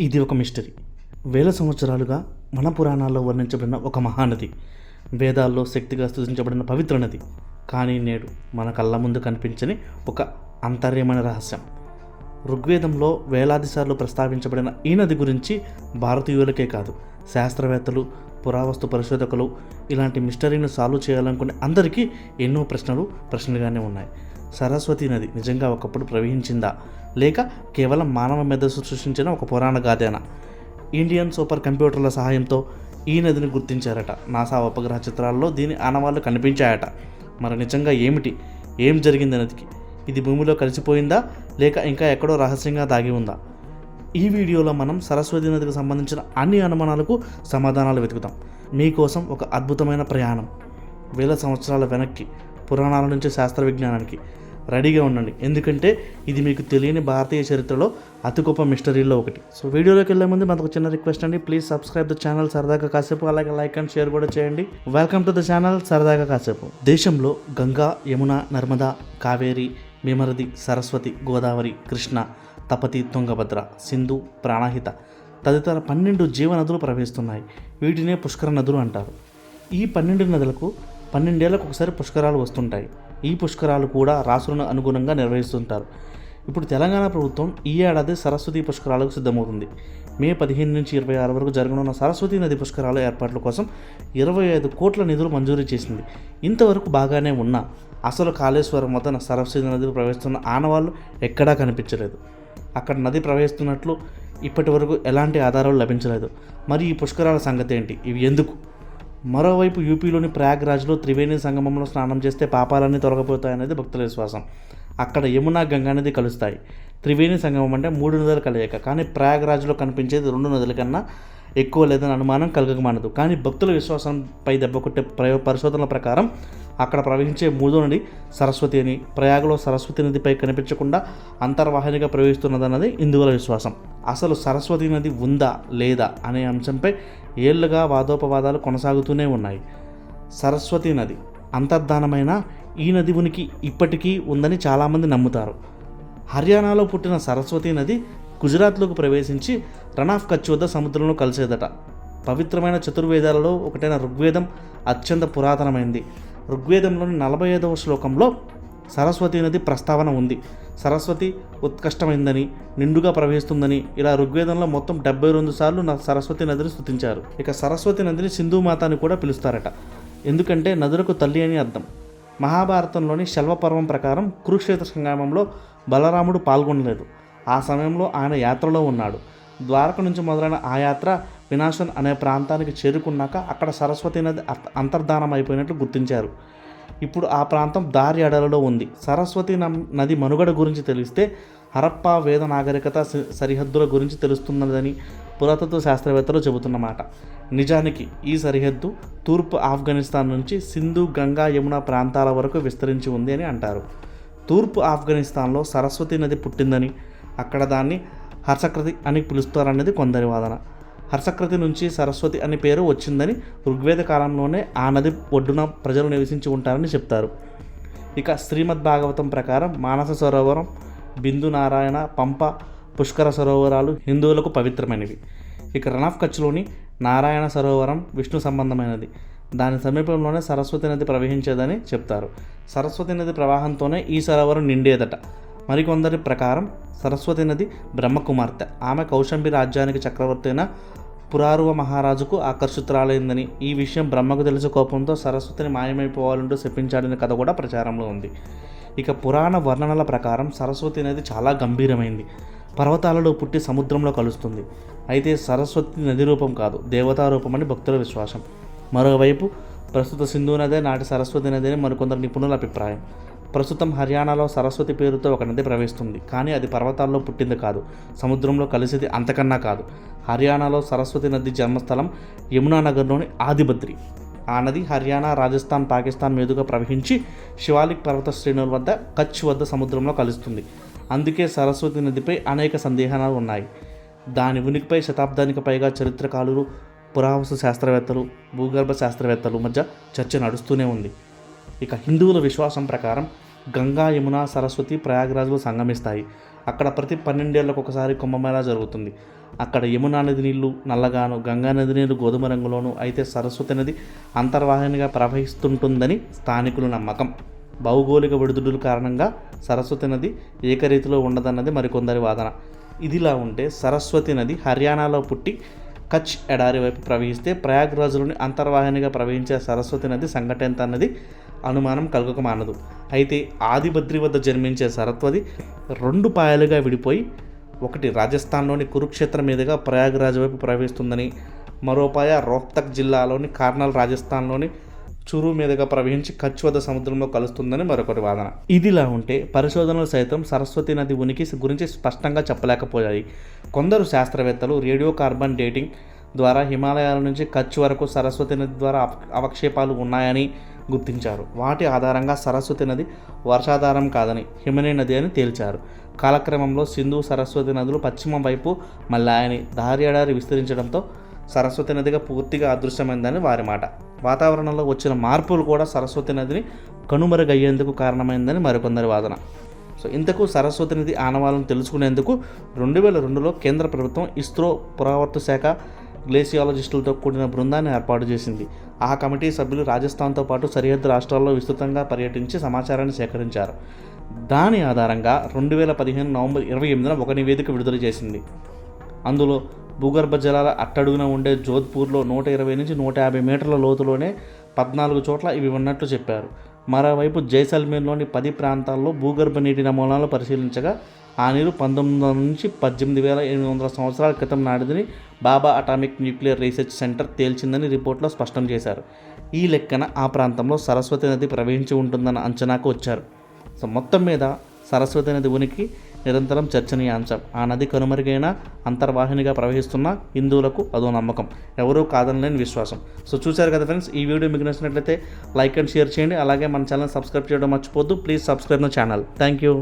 ఇది ఒక మిస్టరీ. వేల సంవత్సరాలుగా మన పురాణాల్లో వర్ణించబడిన ఒక మహానది. వేదాల్లో శక్తిగా స్థుతించబడిన పవిత్ర నది. కానీ నేడు మన కళ్ళ ముందు కనిపించని ఒక అంతర్యమైన రహస్యం. ఋగ్వేదంలో వేలాది సార్లు ప్రస్తావించబడిన ఈ నది గురించి భారతీయులకే కాదు శాస్త్రవేత్తలు పురావస్తు పరిశోధకులు ఇలాంటి మిస్టరీని సాల్వ్ చేయాలనుకునే అందరికీ ఎన్నో ప్రశ్నలు ప్రశ్నలుగానే ఉన్నాయి. సరస్వతి నది నిజంగా ఒకప్పుడు ప్రవహించిందా? లేక కేవలం మానవ మెదస్సు సృష్టించిన ఒక పురాణ గాథేనా? ఇండియన్ సూపర్ కంప్యూటర్ల సహాయంతో ఈ నదిని గుర్తించారట. నాసా ఉపగ్రహ చిత్రాల్లో దీని ఆనవాళ్ళు కనిపించాయట. మరి నిజంగా ఏమిటి? ఏం జరిగింది నదికి? ఇది భూమిలో కలిసిపోయిందా? లేక ఇంకా ఎక్కడో రహస్యంగా దాగి ఉందా? ఈ వీడియోలో మనం సరస్వతి నదికి సంబంధించిన అన్ని అనుమానాలకు సమాధానాలు వెతుకుతాం. మీకోసం ఒక అద్భుతమైన ప్రయాణం. వేల సంవత్సరాల వెనక్కి పురాణాల నుంచి శాస్త్ర విజ్ఞానానికి రెడీగా ఉండండి. ఎందుకంటే ఇది మీకు తెలియని భారతీయ చరిత్రలో అతి గొప్ప మిస్టరీల్లో ఒకటి. సో వీడియోలోకి వెళ్ళే ముందు మనకు చిన్న రిక్వెస్ట్ అండి. ప్లీజ్ సబ్స్క్రైబ్ ద ఛానల్ సరదాగా కాసేపు. అలాగే లైక్ అండ్ షేర్ కూడా చేయండి. వెల్కమ్ టు ద ఛానల్ సరదాగా కాసేపు. దేశంలో గంగా యమున నర్మదా కావేరి భీమరది సరస్వతి గోదావరి కృష్ణ తపతి తుంగభద్ర సింధు ప్రాణహిత తదితర పన్నెండు జీవనదులు ప్రవహిస్తున్నాయి. వీటినే పుష్కర నదులు అంటారు. ఈ పన్నెండు నదులకు పన్నెండేళ్ళకు ఒకసారి పుష్కరాలు వస్తుంటాయి. ఈ పుష్కరాలు కూడా రాసులను అనుగుణంగా నిర్వహిస్తుంటారు. ఇప్పుడు తెలంగాణ ప్రభుత్వం ఈ ఏడాది సరస్వతి పుష్కరాలకు సిద్ధమవుతుంది. మే పదిహేను నుంచి ఇరవై ఆరు వరకు జరగనున్న సరస్వతి నది పుష్కరాల ఏర్పాట్ల కోసం ఇరవై ఐదు కోట్ల నిధులు మంజూరు చేసింది. ఇంతవరకు బాగానే ఉన్నా అసలు కాళేశ్వరం వద్ద సరస్వతి నదిలో ప్రవహిస్తున్న ఆనవాళ్ళు ఎక్కడా కనిపించలేదు. అక్కడ నది ప్రవహిస్తున్నట్లు ఇప్పటి వరకు ఎలాంటి ఆధారాలు లభించలేదు. మరి ఈ పుష్కరాల సంగతి ఏంటి? ఇవి ఎందుకు? మరోవైపు యూపీలోని ప్రయాగ్రాజ్లో త్రివేణి సంగమంలో స్నానం చేస్తే పాపాలన్నీ తొలగిపోతాయనేది భక్తుల విశ్వాసం. అక్కడ యమునా గంగా నది కలుస్తాయి. త్రివేణి సంగమం అంటే మూడు నదులు కలయిక. కానీ ప్రయాగ్రాజ్లో కనిపించేది రెండు నదుల కన్నా ఎక్కువ లేదని అనుమానం కలగకమానదు కానీ భక్తుల విశ్వాసంపై దెబ్బ కొట్టే ప్రయో పరిశోధనల ప్రకారం అక్కడ ప్రవహించే మూడో నది సరస్వతి అని ప్రయాగలో సరస్వతి నదిపై కనిపించకుండా అంతర్వాహినిగా ప్రవహిస్తున్నదన్నది హిందువుల విశ్వాసం. అసలు సరస్వతి నది ఉందా లేదా అనే అంశంపై ఏళ్ళుగా వాదోపవాదాలు కొనసాగుతూనే ఉన్నాయి. సరస్వతి నది అంతర్ధానమైన ఈ నది ఉనికి ఇప్పటికీ ఉందని చాలామంది నమ్ముతారు. హర్యానాలో పుట్టిన సరస్వతి నది గుజరాత్లోకి ప్రవేశించి రణాఫ్ కచ్ వద్ద సముద్రంలో కలిసేదట. పవిత్రమైన చతుర్వేదాలలో ఒకటైన ఋగ్వేదం అత్యంత పురాతనమైంది. ఋగ్వేదంలోని నలభై ఐదవ శ్లోకంలో సరస్వతి నది ప్రస్తావన ఉంది. సరస్వతి ఉత్కష్టమైందని నిండుగా ప్రవహిస్తుందని ఇలా ఋగ్వేదంలో మొత్తం డెబ్బై రెండు సార్లు నా సరస్వతి నదిని స్థుతించారు ఇక సరస్వతి నదిని సింధు మాత అని కూడా పిలుస్తారట. ఎందుకంటే నదులకు తల్లి అని అర్థం. మహాభారతంలోని శల్వపర్వం ప్రకారం కురుక్షేత్ర సంగ్రామంలో బలరాముడు పాల్గొనలేదు. ఆ సమయంలో ఆయన యాత్రలో ఉన్నాడు. ద్వారక నుంచి మొదలైన ఆ యాత్ర వినాశన్ అనే ప్రాంతానికి చేరుకున్నాక అక్కడ సరస్వతి నది అంతర్ధానం అయిపోయినట్లు గుర్తించారు. ఇప్పుడు ఆ ప్రాంతం దారి అడలలో ఉంది. సరస్వతి నది మనుగడ గురించి తెలిస్తే హరప్పా వేద నాగరికత స- సరిహద్దుల గురించి తెలుస్తున్నదని పురాతత్వ శాస్త్రవేత్తలు చెబుతున్నమాట. నిజానికి ఈ సరిహద్దు తూర్పు ఆఫ్ఘనిస్తాన్ నుంచి సింధు గంగా యమున ప్రాంతాల వరకు విస్తరించి ఉంది అని అంటారు. తూర్పు ఆఫ్ఘనిస్తాన్లో సరస్వతి నది పుట్టిందని అక్కడ దాన్ని హర్సకృతి అని పిలుస్తారన్నది కొందరి వాదన. హర్షకృతి నుంచి సరస్వతి అనే పేరు వచ్చిందని ఋగ్వేద కాలంలోనే ఆ నది ఒడ్డున ప్రజలు నివసించి ఉంటారని చెప్తారు. ఇక శ్రీమద్ భాగవతం ప్రకారం మానస సరోవరం బిందు నారాయణ పంప పుష్కర సరోవరాలు హిందువులకు పవిత్రమైనవి. ఇక రన్ ఆఫ్ కచ్లోని నారాయణ సరోవరం విష్ణు సంబంధమైనది. దాని సమీపంలోనే సరస్వతి నది ప్రవహించేదని చెప్తారు. సరస్వతి నది ప్రవాహంతోనే ఈ సరోవరం నిండేదట. మరికొందరి ప్రకారం సరస్వతి నది బ్రహ్మకుమార్తె. ఆమె కౌశంబి రాజ్యానికి చక్రవర్తి అయిన పురారువ మహారాజుకు ఆకర్షితురాలైందని. ఈ విషయం బ్రహ్మకు తెలిసి కోపంతో సరస్వతిని మాయమైపోవాలంటూ శపించాడనే కథ కూడా ప్రచారంలో ఉంది. ఇక పురాణ వర్ణనల ప్రకారం సరస్వతి నది చాలా గంభీరమైంది. పర్వతాలలో పుట్టి సముద్రంలో కలుస్తుంది. అయితే సరస్వతి నది రూపం కాదు దేవతా రూపం అని భక్తుల విశ్వాసం. మరోవైపు ప్రస్తుత సింధు నదే నాటి సరస్వతి నది అని మరికొందరు నిపుణుల అభిప్రాయం. ప్రస్తుతం హర్యానాలో సరస్వతి పేరుతో ఒక నది ప్రవహిస్తుంది. కానీ అది పర్వతాల్లో పుట్టింది కాదు. సముద్రంలో కలిసేది అంతకన్నా కాదు. హర్యానాలో సరస్వతి నది జన్మస్థలం యమునానగర్లోని ఆదిబద్రి. ఆ నది హర్యానా రాజస్థాన్ పాకిస్తాన్ మీదుగా ప్రవహించి శివాలిక్ పర్వత శ్రేణుల వద్ద కచ్ వద్ద సముద్రంలో కలుస్తుంది. అందుకే సరస్వతి నదిపై అనేక సందేహాలు ఉన్నాయి. దాని ఉనికిపై శతాబ్దానికి పైగా చరిత్రకారులు పురావస్తు శాస్త్రవేత్తలు భూగర్భ శాస్త్రవేత్తలు మధ్య చర్చ నడుస్తూనే ఉంది. ఇక హిందువుల విశ్వాసం ప్రకారం గంగా యమున సరస్వతి ప్రయాగరాజులు సంగమిస్తాయి. అక్కడ ప్రతి పన్నెండేళ్ళకు ఒకసారి కుంభమేళా జరుగుతుంది. అక్కడ యమునా నది నీళ్ళు నల్లగాను గంగా నది నీళ్ళు గోధుమ రంగులోను అయితే సరస్వతి నది అంతర్వాహినిగా ప్రవహిస్తుంటుందని స్థానికుల నమ్మకం. భౌగోళిక విడుదల కారణంగా సరస్వతి నది ఏకరీతిలో ఉండదన్నది మరికొందరి వాదన. ఇదిలా ఉంటే సరస్వతి నది హర్యానాలో పుట్టి కచ్ ఎడారి వైపు ప్రవహిస్తే ప్రయాగ్రాజులోని అంతర్వాహినిగా ప్రవహించే సరస్వతి నది సంఘటన అన్నది అనుమానం కలగక మానదు. అయితే ఆదిబద్రి వద్ద జన్మించే సరస్వతి రెండు పాయలుగా విడిపోయి ఒకటి రాజస్థాన్లోని కురుక్షేత్రం మీదుగా ప్రయాగరాజ్ వైపు ప్రవహిస్తుందని మరోపాయ రోహ్తక్ జిల్లాలోని కార్నల్ రాజస్థాన్లోని చురు మీదుగా ప్రవహించి కచ్ వద్ద సముద్రంలో కలుస్తుందని మరొకటి వాదన. ఇదిలా ఉంటే పరిశోధనలు సైతం సరస్వతి నది ఉనికి గురించి స్పష్టంగా చెప్పలేకపోయాయి. కొందరు శాస్త్రవేత్తలు రేడియో కార్బన్ డేటింగ్ ద్వారా హిమాలయాల నుంచి కచ్ వరకు సరస్వతి నది ద్వారా అవక్షేపాలు ఉన్నాయని గుర్తించారు. వాటి ఆధారంగా సరస్వతి నది వర్షాధారం కాదని హిమనీ నది అని తేల్చారు. కాలక్రమంలో సింధు సరస్వతి నదులు పశ్చిమ వైపు మళ్ళాయని దారి ఎడారి విస్తరించడంతో సరస్వతి నదిగా పూర్తిగా అదృశ్యమైందని వారి మాట. వాతావరణంలో వచ్చిన మార్పులు కూడా సరస్వతి నదిని కనుమరుగయ్యేందుకు కారణమైందని మరికొందరి వాదన. సో ఇంతకు సరస్వతి నది ఆనవాలను తెలుసుకునేందుకు రెండు వేల రెండులో కేంద్ర ప్రభుత్వం ఇస్రో పురావర్తు శాఖ గ్లేసియాలజిస్టులతో కూడిన బృందాన్ని ఏర్పాటు చేసింది. ఆ కమిటీ సభ్యులు రాజస్థాన్తో పాటు సరిహద్దు రాష్ట్రాల్లో విస్తృతంగా పర్యటించి సమాచారాన్ని సేకరించారు. దాని ఆధారంగా రెండు వేల పదిహేను నవంబర్ ఇరవై ఎనిమిదిన ఒక నివేదిక విడుదల చేసింది. అందులో భూగర్భ జలాల అట్టడుగున ఉండే జోధ్పూర్లో నూట ఇరవై నుంచి నూట యాభై మీటర్ల లోతులోనే పద్నాలుగు చోట్ల ఇవి ఉన్నట్లు చెప్పారు. మరోవైపు జైసల్మేర్లోని పది ప్రాంతాల్లో భూగర్భ నీటి నమూనాలు పరిశీలించగా ఆ నీరు పంతొమ్మిది వందల నుంచి పద్దెనిమిది వేల ఎనిమిది వందల సంవత్సరాల క్రితం నాటిదని Bhabha atomic nuclear research centre తేల్చిందని రిపోర్ట్లో స్పష్టం చేశారు. ఈ లెక్కన ఆ ప్రాంతంలో సరస్వతి నది ప్రవహించి ఉంటుందన్న అంచనాకు వచ్చారు. సో మొత్తం మీద సరస్వతి నది ఉనికి నిరంతరం చర్చనీయాంశం. ఆ నది కనుమరుగైన అంతర్వాహినిగా ప్రవహిస్తున్న హిందువులకు అదో నమ్మకం. ఎవరూ కాదనలేని విశ్వాసం. సో చూశారు కదా ఫ్రెండ్స్ ఈ వీడియో మీకు నచ్చినట్లయితే లైక్ అండ్ షేర్ చేయండి. అలాగే మన ఛానల్ సబ్స్క్రైబ్ చేయడం మర్చిపోద్దు please subscribe my channel. Thank you